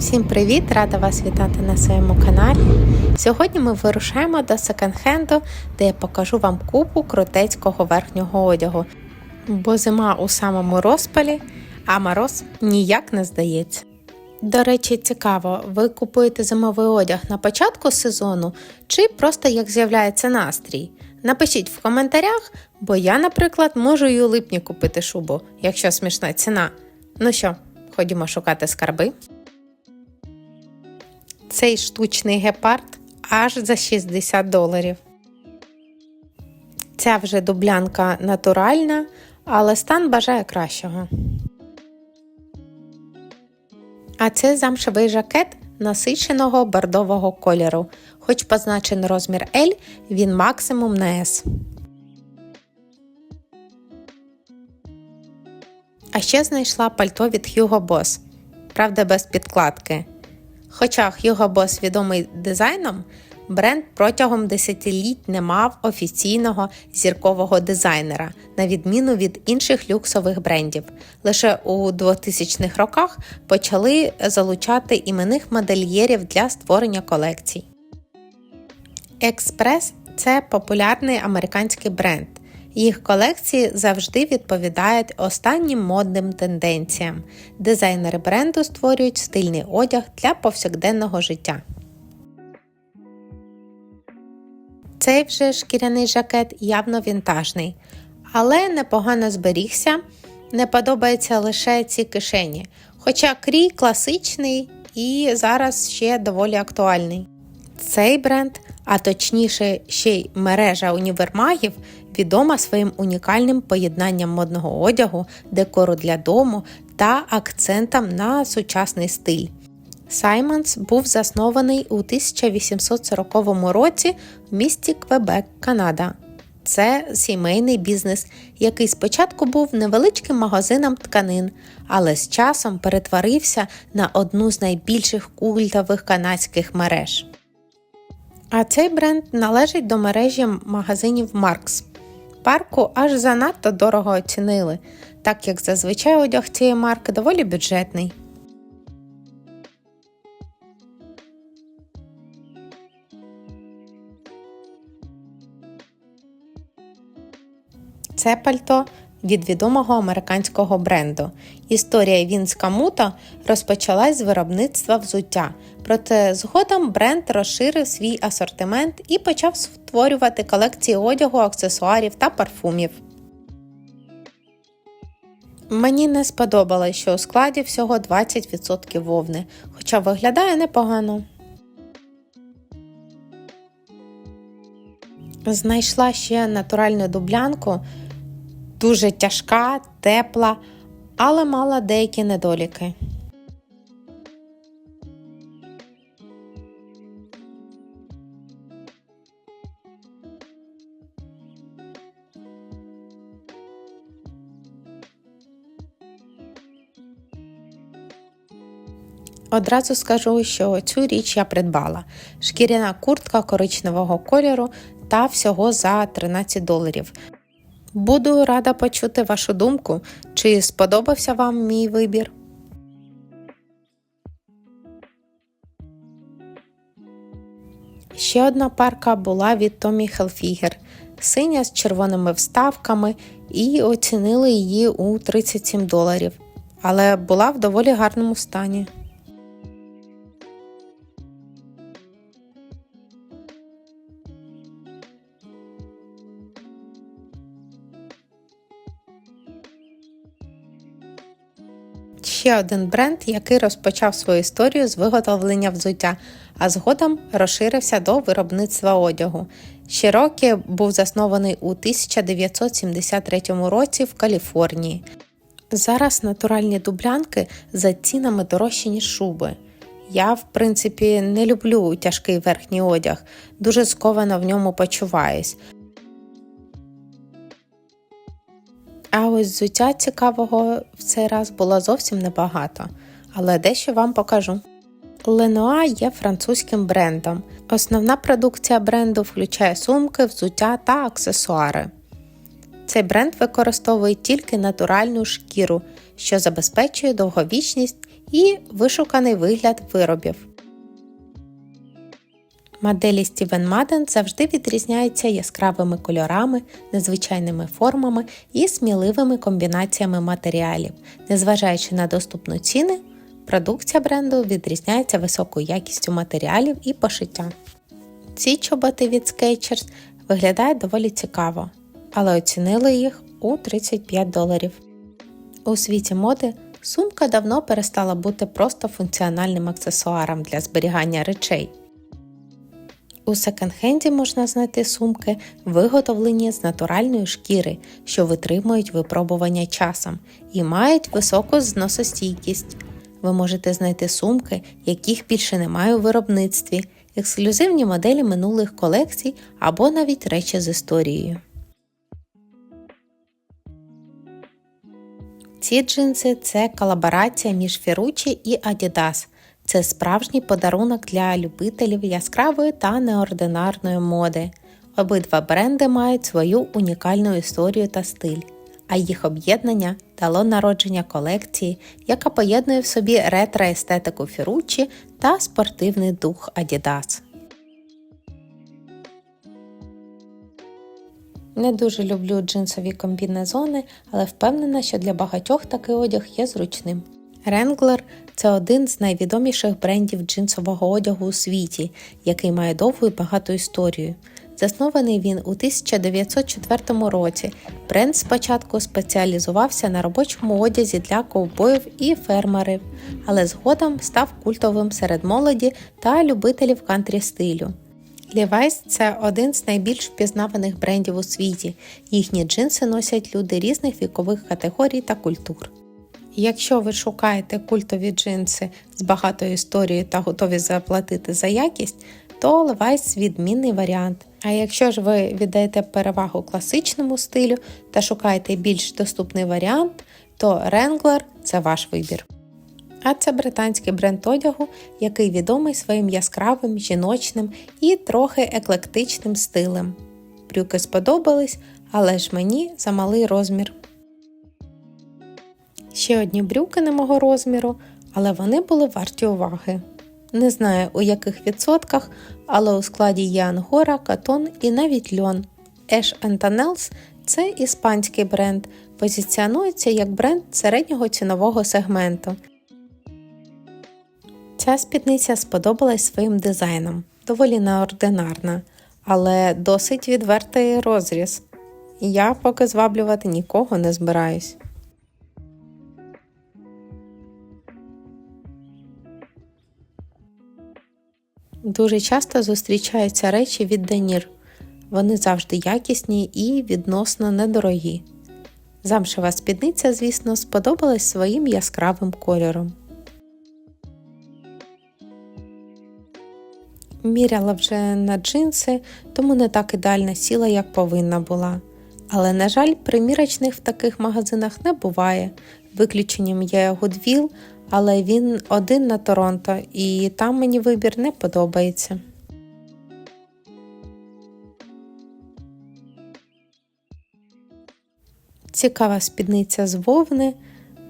Всім привіт! Рада вас вітати на своєму каналі. Сьогодні ми вирушаємо до секонд-хенду, де я покажу вам купу крутецького верхнього одягу. Бо зима у самому розпалі, а мороз ніяк не здається. До речі, цікаво, ви купуєте зимовий одяг на початку сезону чи просто як з'являється настрій? Напишіть в коментарях, бо я, наприклад, можу і у липні купити шубу, якщо смішна ціна. Ну що, ходімо шукати скарби. Цей штучний гепард аж за 60 доларів. Ця вже дублянка натуральна, але стан бажає кращого. А це замшевий жакет насиченого бордового кольору. Хоч позначений розмір L, він максимум на S. А ще знайшла пальто від Hugo Boss. Правда, без підкладки. Хоча Hugo Boss відомий дизайном, бренд протягом десятиліть не мав офіційного зіркового дизайнера, на відміну від інших люксових брендів. Лише у 2000-х роках почали залучати іменних модельєрів для створення колекцій. Експрес це популярний американський бренд. Їх колекції завжди відповідають останнім модним тенденціям. Дизайнери бренду створюють стильний одяг для повсякденного життя. Цей вже шкіряний жакет явно вінтажний, але непогано зберігся. Не подобається лише ці кишені. Хоча крій класичний і зараз ще доволі актуальний. Цей бренд, а точніше ще й мережа універмагів, відома своїм унікальним поєднанням модного одягу, декору для дому та акцентом на сучасний стиль. Саймонс був заснований у 1840 році в місті Квебек, Канада. Це сімейний бізнес, який спочатку був невеличким магазином тканин, але з часом перетворився на одну з найбільших культових канадських мереж. А цей бренд належить до мережі магазинів Маркс. Парку аж занадто дорого оцінили, так як зазвичай одяг цієї марки доволі бюджетний. Це пальто від відомого американського бренду. Історія Вінська Мута розпочалась з виробництва взуття, проте згодом бренд розширив свій асортимент і почав створювати колекції одягу, аксесуарів та парфумів. Мені не сподобалось, що у складі всього 20% вовни, хоча виглядає непогано. Знайшла ще натуральну дублянку, дуже тяжка, тепла, але мала деякі недоліки. Одразу скажу, що цю річ я придбала. Шкіряна куртка коричневого кольору та всього за 13 доларів. Буду рада почути вашу думку, чи сподобався вам мій вибір. Ще одна парка була від Tommy Hilfiger, синя з червоними вставками, і оцінили її у 37 доларів, але була в доволі гарному стані. Ще один бренд, який розпочав свою історію з виготовлення взуття, а згодом розширився до виробництва одягу. Щирокі був заснований у 1973 році в Каліфорнії. Зараз натуральні дублянки за цінами дорожчі, ніж шуби. Я, в принципі, не люблю тяжкий верхній одяг, дуже сковано в ньому почуваюсь. А ось взуття цікавого в цей раз було зовсім небагато, але дещо вам покажу. Леноа є французьким брендом. Основна продукція бренду включає сумки, взуття та аксесуари. Цей бренд використовує тільки натуральну шкіру, що забезпечує довговічність і вишуканий вигляд виробів. Моделі Steven Madden завжди відрізняються яскравими кольорами, незвичайними формами і сміливими комбінаціями матеріалів. Незважаючи на доступну ціни, продукція бренду відрізняється високою якістю матеріалів і пошиття. Ці чоботи від Skechers виглядають доволі цікаво, але оцінили їх у 35 доларів. У світі моди сумка давно перестала бути просто функціональним аксесуаром для зберігання речей. У секонд-хенді можна знайти сумки, виготовлені з натуральної шкіри, що витримують випробування часом і мають високу зносостійкість. Ви можете знайти сумки, яких більше немає у виробництві, ексклюзивні моделі минулих колекцій або навіть речі з історією. Ці джинси це колаборація між Fiorucci і Adidas. Це справжній подарунок для любителів яскравої та неординарної моди. Обидва бренди мають свою унікальну історію та стиль, а їх об'єднання дало народження колекції, яка поєднує в собі ретро-естетику Fiorucci та спортивний дух Adidas. Не дуже люблю джинсові комбінезони, але впевнена, що для багатьох такий одяг є зручним. Wrangler – це один з найвідоміших брендів джинсового одягу у світі, який має довгу і багату історію. Заснований він у 1904 році. Бренд спочатку спеціалізувався на робочому одязі для ковбоїв і фермерів, але згодом став культовим серед молоді та любителів кантрі стилю. Levi's – це один з найбільш впізнаваних брендів у світі. Їхні джинси носять люди різних вікових категорій та культур. Якщо ви шукаєте культові джинси з багатою історією та готові заплатити за якість, то Levi's відмінний варіант. А якщо ж ви віддаєте перевагу класичному стилю та шукаєте більш доступний варіант, то Wrangler – це ваш вибір. А це британський бренд одягу, який відомий своїм яскравим, жіночним і трохи еклектичним стилем. Брюки сподобались, але ж мені замалий розмір. Ще одні брюки не мого розміру, але вони були варті уваги. Не знаю у яких відсотках, але у складі є ангора, катон і навіть льон. Ash Nails – це іспанський бренд, позиціонується як бренд середнього цінового сегменту. Ця спідниця сподобалась своїм дизайном, доволі неординарна, але досить відвертий розріз. Я поки зваблювати нікого не збираюсь. Дуже часто зустрічаються речі від Денір. Вони завжди якісні і відносно недорогі. Замшева спідниця, звісно, сподобалась своїм яскравим кольором. Міряла вже на джинси, тому не так ідеально сіла, як повинна була. Але, на жаль, примірочних в таких магазинах не буває. Виключенням є Goodwill, але він один на Торонто, і там мені вибір не подобається. Цікава спідниця з вовни,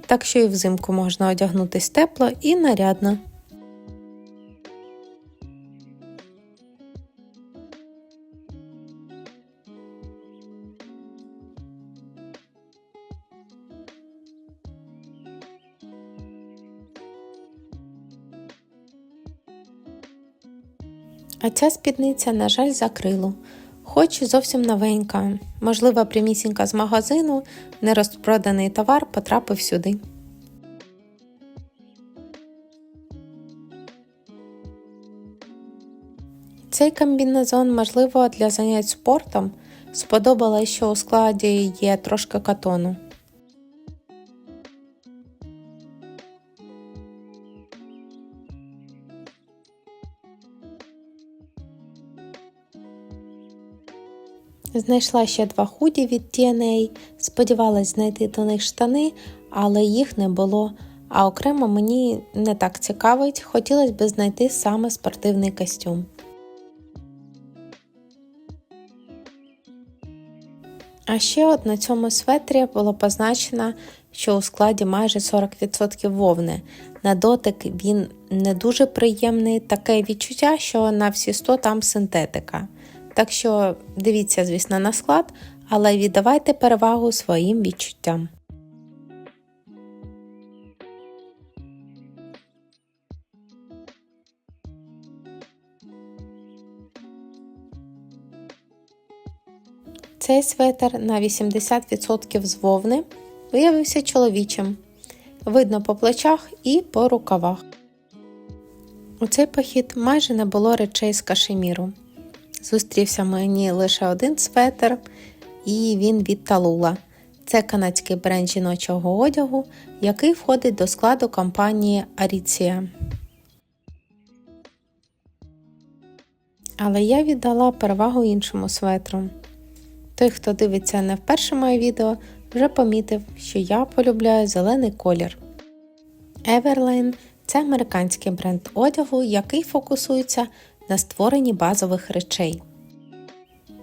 так що і взимку можна одягнутись тепло і нарядно. Ця спідниця, на жаль, закрило. Хоч зовсім новенька, можливо, прямісінька з магазину, нерозпроданий товар потрапив сюди. Цей комбінезон, можливо, для занять спортом. Сподобалось, що у складі є трошки катону. Знайшла ще два худі від TNA, сподівалась знайти до них штани, але їх не було. А окремо мені не так цікавить, хотілося б знайти саме спортивний костюм. А ще от на цьому светрі було позначено, що у складі майже 40% вовни. На дотик він не дуже приємний, таке відчуття, що на всі 100 там синтетика. Так що дивіться, звісно, на склад, але віддавайте перевагу своїм відчуттям. Цей светр на 80% з вовни виявився чоловічим. Видно по плечах і по рукавах. У цей похід майже не було речей з кашеміру. Зустрівся мені лише один светр, і він від Талула. Це канадський бренд жіночого одягу, який входить до складу компанії Аріція. Але я віддала перевагу іншому светру. Той, хто дивиться не вперше моє відео, вже помітив, що я полюбляю зелений колір. Everline – це американський бренд одягу, який фокусується на створенні базових речей.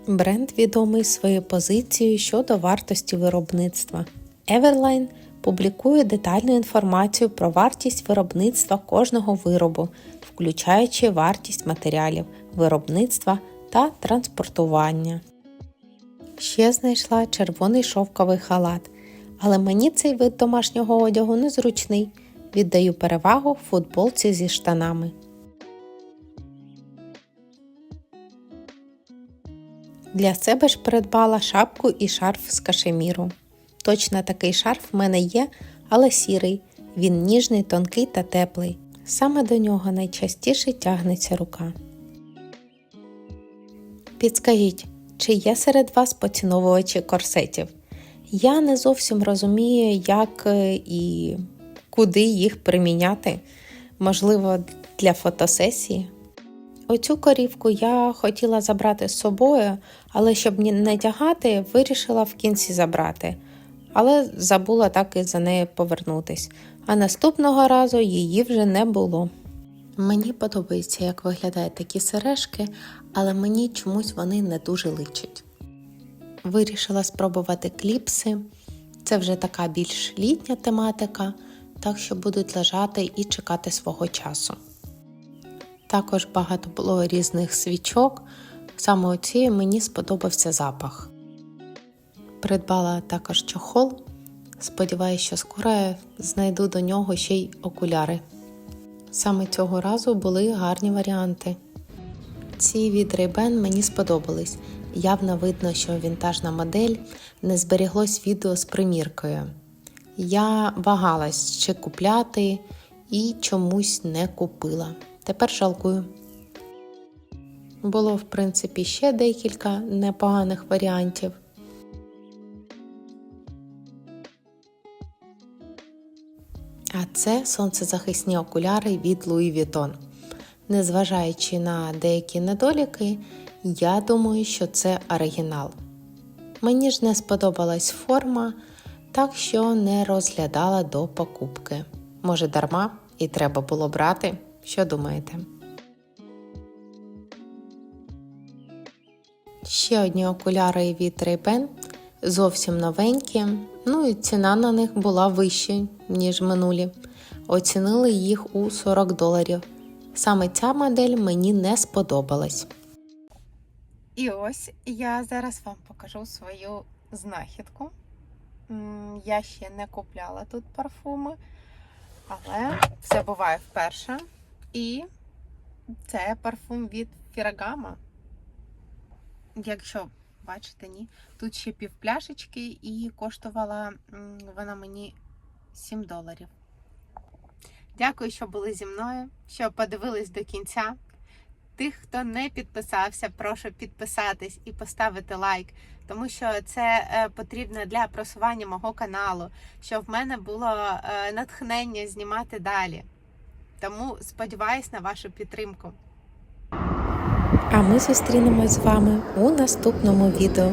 Бренд відомий своєю позицією щодо вартості виробництва. Everline публікує детальну інформацію про вартість виробництва кожного виробу, включаючи вартість матеріалів, виробництва та транспортування. Ще знайшла червоний шовковий халат, але мені цей вид домашнього одягу незручний. Віддаю перевагу футболці зі штанами. Для себе ж придбала шапку і шарф з кашеміру. Точно такий шарф в мене є, але сірий. Він ніжний, тонкий та теплий. Саме до нього найчастіше тягнеться рука. Підскажіть, чи є серед вас поціновувачі корсетів? Я не зовсім розумію, як е, і куди їх приміняти. Можливо, для фотосесії. Оцю корівку я хотіла забрати з собою, але щоб не тягати, вирішила в кінці забрати. Але забула так і за нею повернутись. А наступного разу її вже не було. Мені подобається, як виглядають такі сережки, але мені чомусь вони не дуже личать. Вирішила спробувати кліпси. Це вже така більш літня тематика, так що будуть лежати і чекати свого часу. Також багато було різних свічок. Саме оці мені сподобався запах. Придбала також чохол. Сподіваюся, що скоро я знайду до нього ще й окуляри. Саме цього разу були гарні варіанти. Ці від Ray-Ban мені сподобались. Явно видно, що вінтажна модель не зберіглось відео з приміркою. Я вагалась, чи купляти, і чомусь не купила. Тепер жалкую. Було, в принципі, ще декілька непоганих варіантів. А це сонцезахисні окуляри від Louis Vuitton. Незважаючи на деякі недоліки, я думаю, що це оригінал. Мені ж не сподобалась форма, так що не розглядала до покупки. Може, дарма і треба було брати. Що думаєте? Ще одні окуляри від Ray-Ban, зовсім новенькі, ну і ціна на них була вища, ніж минулі. Оцінили їх у 40 доларів. Саме ця модель мені не сподобалась. І ось я зараз вам покажу свою знахідку. Я ще не купляла тут парфуми, але все буває вперше. І це парфум від Фірагама. Якщо бачите, ні. Тут ще пів пляшечки і коштувала вона мені 7 доларів. Дякую, що були зі мною, що подивились до кінця. Тих, хто не підписався, прошу підписатись і поставити лайк, тому що це е, потрібно для просування мого каналу, щоб в мене було е, натхнення знімати далі. Тому сподіваюсь на вашу підтримку. А ми зустрінемось з вами у наступному відео.